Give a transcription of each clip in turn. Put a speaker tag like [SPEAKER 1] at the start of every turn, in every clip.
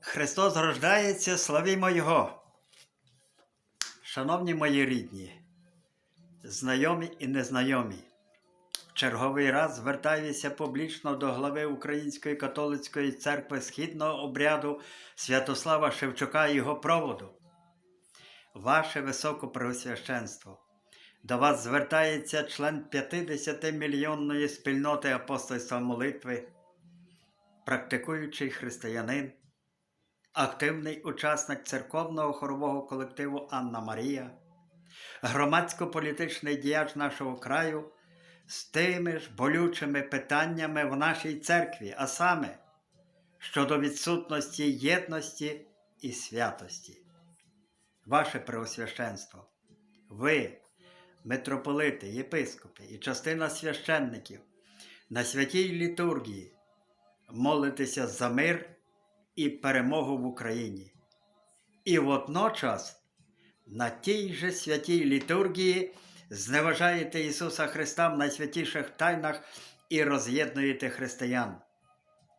[SPEAKER 1] Христос рождається, славімо Його. Шановні мої рідні, знайомі і незнайомі, черговий раз звертаюся публічно до глави Української католицької церкви східного обряду Святослава Шевчука і його проводу. Ваше Високопреосвященство, до вас звертається член 50-мільйонної спільноти апостольства молитви, практикуючий християнин, активний учасник церковного хорового колективу Анна Марія, громадсько-політичний діяч нашого краю з тими ж болючими питаннями в нашій церкві, а саме щодо відсутності єдності і святості. Ваше Преосвященство, ви, митрополити, єпископи і частина священників на святій літургії молитеся за мир і перемогу в Україні. І водночас на тій же святій літургії зневажаєте Ісуса Христа в найсвятіших тайнах і роз'єднуєте християн.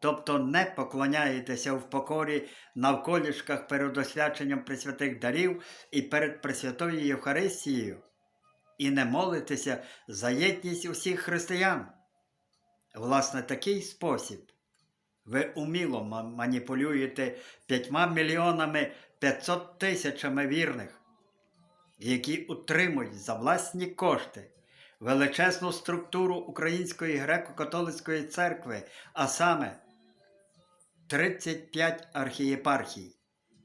[SPEAKER 1] Тобто не поклоняєтеся в покорі навколішках перед освяченням пресвятих дарів і перед Пресвятою Євхаристією, і не молитеся за єдність усіх християн. Власне, такий спосіб ви уміло маніпулюєте п'ятьма мільйонами 500 тисячами вірних, які утримують за власні кошти величезну структуру Української греко-католицької церкви, а саме 35 архієпархій,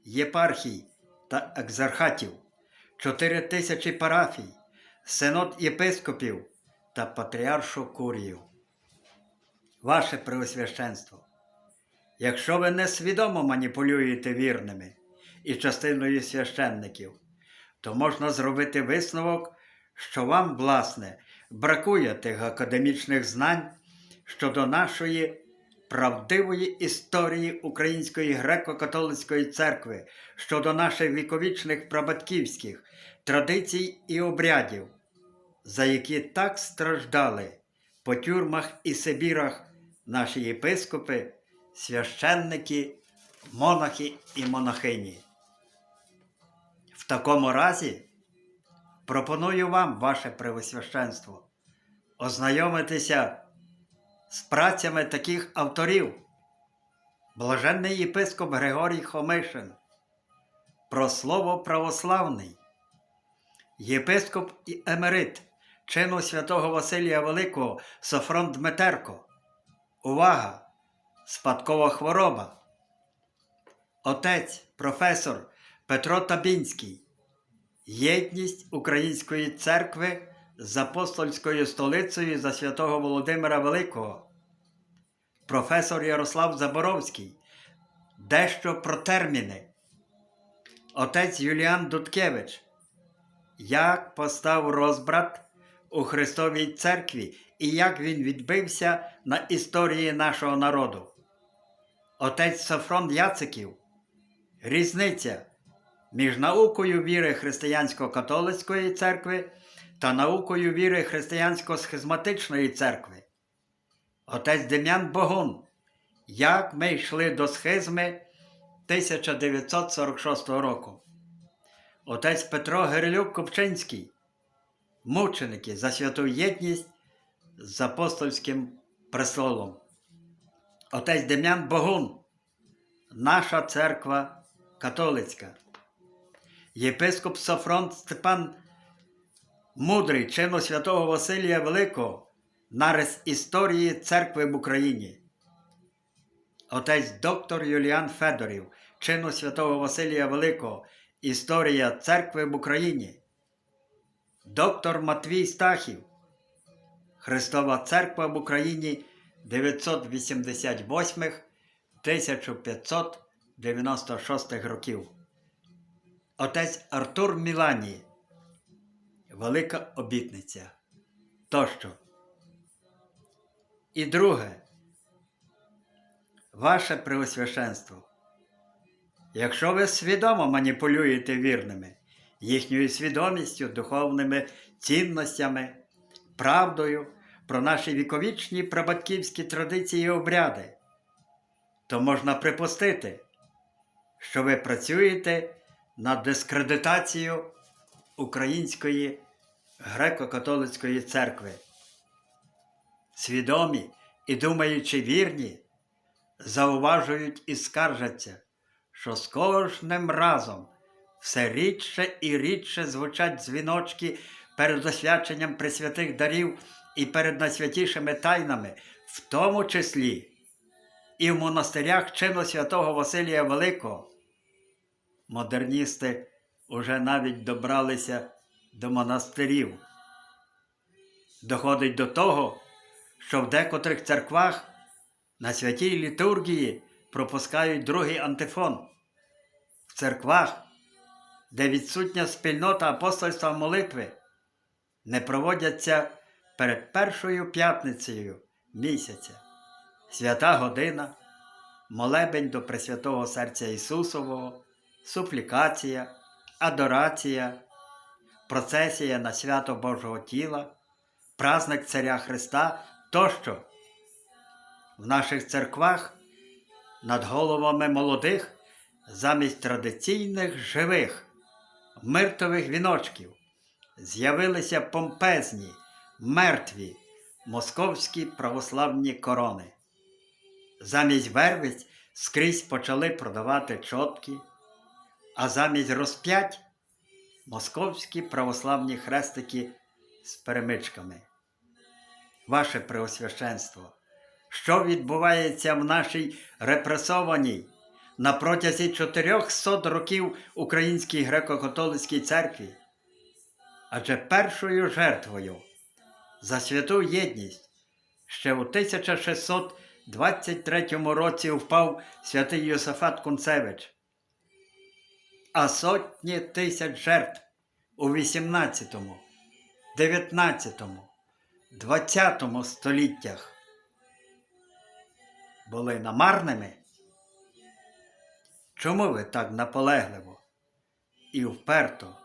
[SPEAKER 1] єпархій та екзархатів, 4 тисячі парафій, синод єпископів та патріаршу курію. Ваше Преосвященство, якщо ви несвідомо маніпулюєте вірними і частиною священників, то можна зробити висновок, що вам, власне, бракує тих академічних знань щодо нашої правдивої історії Української греко-католицької церкви, щодо наших віковічних прабатьківських традицій і обрядів, за які так страждали по тюрмах і Сибірах наші єпископи, священники, монахи і монахині. В такому разі пропоную вам, ваше Превосвященство, ознайомитися з працями таких авторів. Блаженний єпископ Григорій Хомишин, про слово православний, єпископ і емерит чину святого Василія Великого Софрон Дмитерко. Увага! Спадкова хвороба. Отець, професор Петро Табінський. Єдність Української церкви з апостольською столицею за святого Володимира Великого. Професор Ярослав Заборовський. Дещо про терміни. Отець Юліан Дудкевич. Як постав розбрат у Христовій церкві і як він відбився на історії нашого народу. Отець Софрон Яциків. Різниця між наукою віри християнсько-католицької церкви та наукою віри християнсько-схизматичної церкви. Отець Дем'ян Богун. Як ми йшли до схизми 1946 року. Отець Петро Гирилюк Копчинський. Мученики за святу єдність з апостольським престолом. Отець Дем'ян Богун. Наша церква католицька. Єпископ Софрон Степан Мудрий чину святого Василія Великого нарис історії церкви в Україні. Отець доктор Юліан Федорів, чину святого Василія Великого, Історія церкви в Україні. Доктор Матвій Стахів, Христова Церква в Україні 988-1596 років. Отець Артур Мілані. Велика обітниця. Тощо. І друге. Ваше Преосвященство. Якщо ви свідомо маніпулюєте вірними, їхньою свідомістю, духовними цінностями, правдою про наші віковічні прабатьківські традиції і обряди, то можна припустити, що ви працюєте над дискредитацією Української греко-католицької церкви. Свідомі і думаючи вірні, зауважують і скаржаться, що з кожним разом все рідше і рідше звучать дзвіночки перед освяченням пресвятих дарів і перед найсвятішими тайнами, в тому числі і в монастирях чину святого Василія Великого. Модерністи уже навіть добралися до монастирів. Доходить до того, що в декотрих церквах на святій літургії пропускають другий антифон. В церквах, де відсутня спільнота апостольства молитви, не проводяться перед першою п'ятницею місяця, свята година, молебень до Пресвятого Серця Ісусового, суплікація, адорація, процесія на свято Божого тіла, праздник Царя Христа тощо. В наших церквах над головами молодих замість традиційних живих миртових віночків з'явилися помпезні, мертві московські православні корони. Замість вервиць скрізь почали продавати чотки, а замість розп'ять московські православні хрестики з перемичками. Ваше Преосвященство, що відбувається в нашій репресованій на протязі 400 років Українській греко-католицькій церкві? Адже першою жертвою за святу єдність ще у 1623 році впав святий Йосафат Кунцевич, а сотні тисяч жертв у 18, 19, 20 століттях були намарними. Чому ви так наполегливо і вперто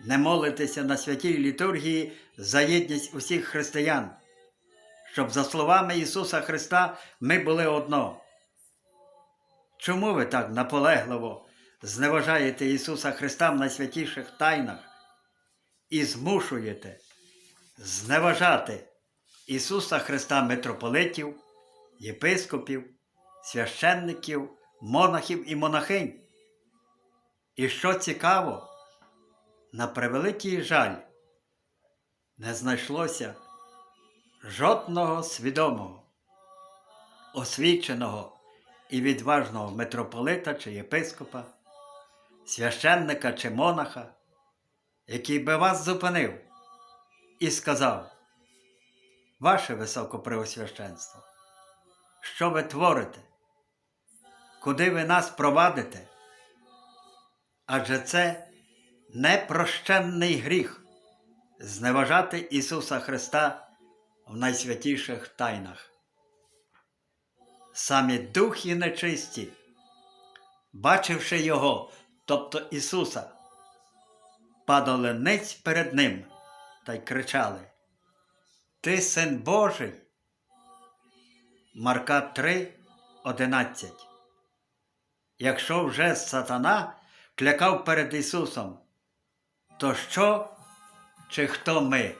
[SPEAKER 1] не молитеся на святій літургії за єдність усіх християн, щоб, за словами Ісуса Христа, ми були одно? Чому ви так наполегливо зневажаєте Ісуса Христа в найсвятіших тайнах і змушуєте зневажати Ісуса Христа митрополитів, єпископів, священників, монахів і монахинь? І що цікаво, на превеликий жаль, не знайшлося жодного свідомого, освіченого і відважного митрополита чи єпископа, священника чи монаха, який би вас зупинив і сказав, Ваше високопреосвященство, що ви творите? Куди ви нас провадите? Адже це непрощенний гріх зневажати Ісуса Христа в найсвятіших тайнах. Самі духи нечисті, бачивши Його, тобто Ісуса, падали ниць перед Ним та й кричали: Ти син Божий. Марка 3, 11. Якщо вже сатана клякав перед Ісусом, то що чи хто ми?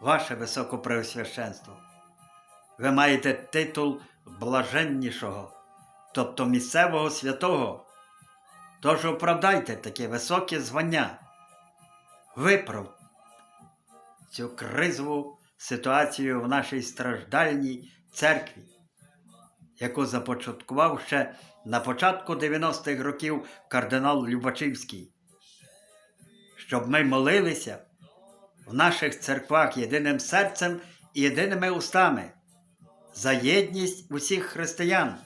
[SPEAKER 1] Ваше високопреосвященство, ви маєте титул блаженнішого, тобто місцевого святого. Тож оправдайте таке високе звання. Виправ цю кризову ситуацію в нашій страждальній церкві, яку започаткував ще на початку 90-х років кардинал Любачівський, щоб ми молилися в наших церквах єдиним серцем і єдиними устами за єдність усіх християн,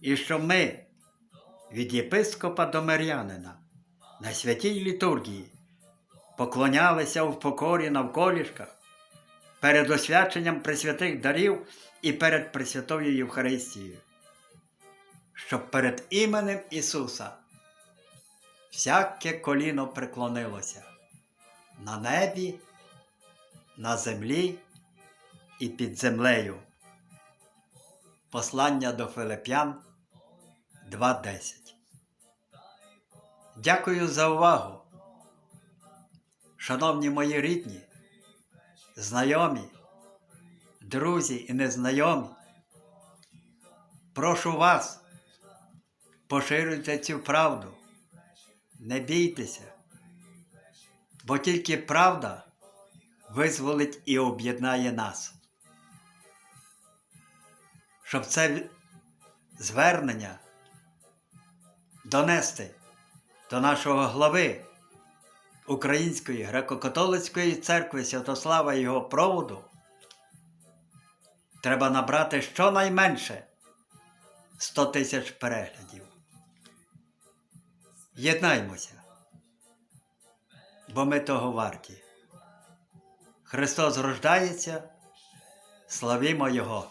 [SPEAKER 1] і щоб ми від єпископа до мирянина на святій літургії поклонялися в покорі навколішках перед освяченням пресвятих дарів і перед Пресвятою Євхаристією, щоб перед іменем Ісуса всяке коліно преклонилося на небі, на землі і під землею. Послання до Филип'ян, 2.10. Дякую за увагу. Шановні мої рідні, знайомі, друзі і незнайомі. Прошу вас, поширюйте цю правду. Не бійтеся, бо тільки правда визволить і об'єднає нас. Щоб це звернення донести до нашого глави Української греко-католицької церкви Святослава і його проводу, треба набрати щонайменше 100 тисяч переглядів. Єднаймося, бо ми того варті. Христос рождається, славімо Його!